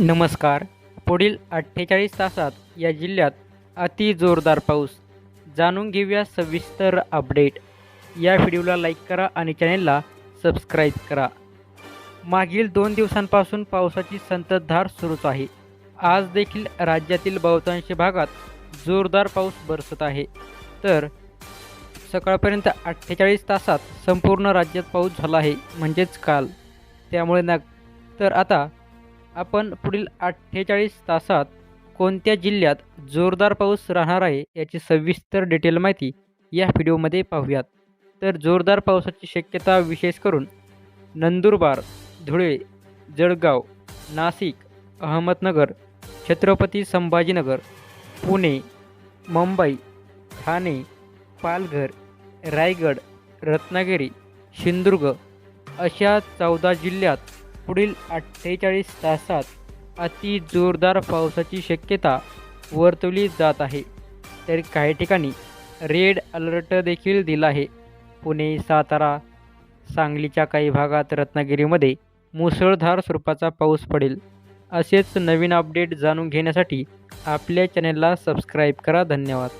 नमस्कार. पुढील अठ्ठेचाळीस तासात या जिल्ह्यात अति जोरदार पाऊस. जाणून घेऊया सविस्तर अपडेट. या व्हिडिओला लाईक करा आणि चॅनेलला सबस्क्राईब करा. मागील दोन दिवसांपासून पावसाची संततधार सुरूच आहे. आज देखील राज्यातील बहुतांश भागात जोरदार पाऊस बरसत आहे. तर सकाळपर्यंत अठ्ठेचाळीस तासात संपूर्ण राज्यात पाऊस झाला आहे म्हणजेच काल. त्यामुळे ना तर आता आपण पुढील अठ्ठेचाळीस तासात कोणत्या जिल्ह्यात जोरदार पाऊस राहणार आहे याची सविस्तर डिटेल माहिती या व्हिडिओमध्ये पाहूयात. तर जोरदार पावसाची शक्यता विशेष करून नंदुरबार धुळे जळगाव नाशिक अहमदनगर छत्रपती संभाजीनगर पुणे मुंबई ठाणे पालघर रायगड रत्नागिरी सिंधुदुर्ग अशा चौदा जिल्ह्यात पुढील अठ्ठेचाळीस तासात अति जोरदार पावसाची शक्यता वर्तवली जात आहे. तर काही ठिकाणी रेड अलर्ट देखील दिला आहे. पुणे सातारा सांगलीच्या काही भागात रत्नागिरीमध्ये मुसळधार स्वरूपाचा पाऊस पडेल. असेच नवीन अपडेट जाणून घेण्यासाठी आपल्या चॅनलला सबस्क्राईब करा. धन्यवाद.